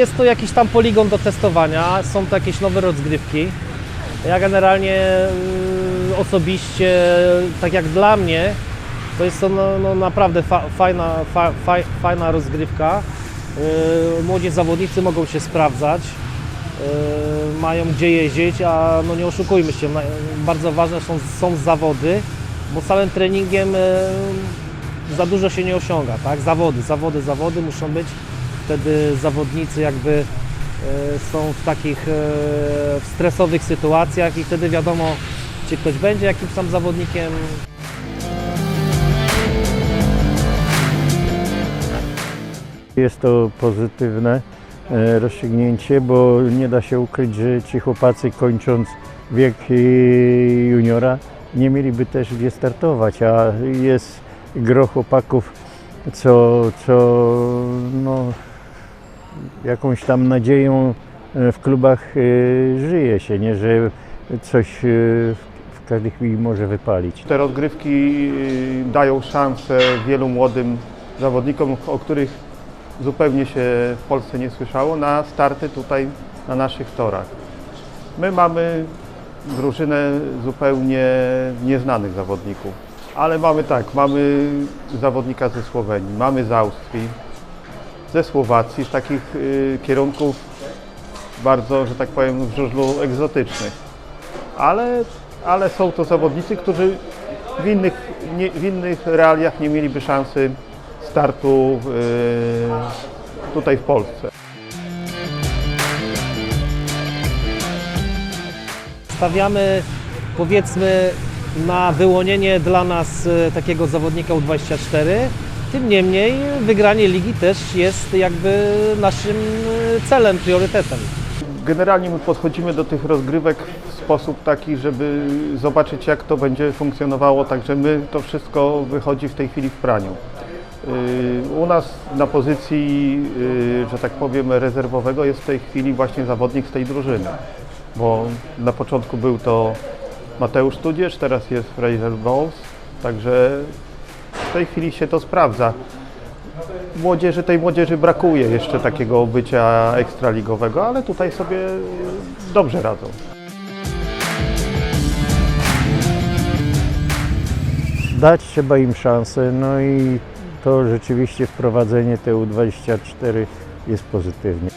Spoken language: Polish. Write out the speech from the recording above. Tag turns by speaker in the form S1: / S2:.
S1: jest to jakiś tam poligon do testowania, są to jakieś nowe rozgrywki. Ja generalnie y, osobiście, tak jak dla mnie, to jest to no, no naprawdę fa, fajna, fa, fa, fajna rozgrywka. Y, Młodzi zawodnicy mogą się sprawdzać, y, mają gdzie jeździć, a no nie oszukujmy się, bardzo ważne są, są zawody, bo samym treningiem y, za dużo się nie osiąga, tak? Zawody, zawody, zawody muszą być, wtedy zawodnicy jakby y, są w takich y, w stresowych sytuacjach i wtedy wiadomo, czy ktoś będzie jakimś tam zawodnikiem,
S2: Jest to pozytywne e, rozstrzygnięcie, bo nie da się ukryć, że ci chłopacy kończąc wiek e, juniora nie mieliby też gdzie startować, a jest gro chłopaków, co, co no, jakąś tam nadzieją e, w klubach e, żyje się, nie, że coś e, w każdej chwili może wypalić.
S3: Te rozgrywki dają szansę wielu młodym zawodnikom, o których zupełnie się w Polsce nie słyszało, na starty tutaj na naszych torach. My mamy drużynę zupełnie nieznanych zawodników, ale mamy tak, mamy zawodnika ze Słowenii, mamy z Austrii, ze Słowacji, z takich y, kierunków bardzo, że tak powiem, w żużlu egzotycznych ale, ale są to zawodnicy, którzy w innych, nie, w innych realiach nie mieliby szansy startu yy, tutaj w Polsce.
S1: stawiamy powiedzmy na wyłonienie dla nas e, takiego zawodnika U24. Tym niemniej wygranie ligi też jest jakby naszym e, celem, priorytetem.
S3: Generalnie my podchodzimy do tych rozgrywek w sposób taki, żeby zobaczyć jak to będzie funkcjonowało, także my to wszystko wychodzi w tej chwili w praniu. Yy, U nas na pozycji, yy, że tak powiem, rezerwowego jest w tej chwili właśnie zawodnik z tej drużyny, bo na początku był to Mateusz Tudzież, teraz jest Fraser Bowles, także w tej chwili się to sprawdza. Młodzieży, tej młodzieży brakuje jeszcze takiego bycia ekstraligowego, ale tutaj sobie dobrze radzą.
S2: dać trzeba im szansę, no i to rzeczywiście wprowadzenie TU24 jest pozytywnie.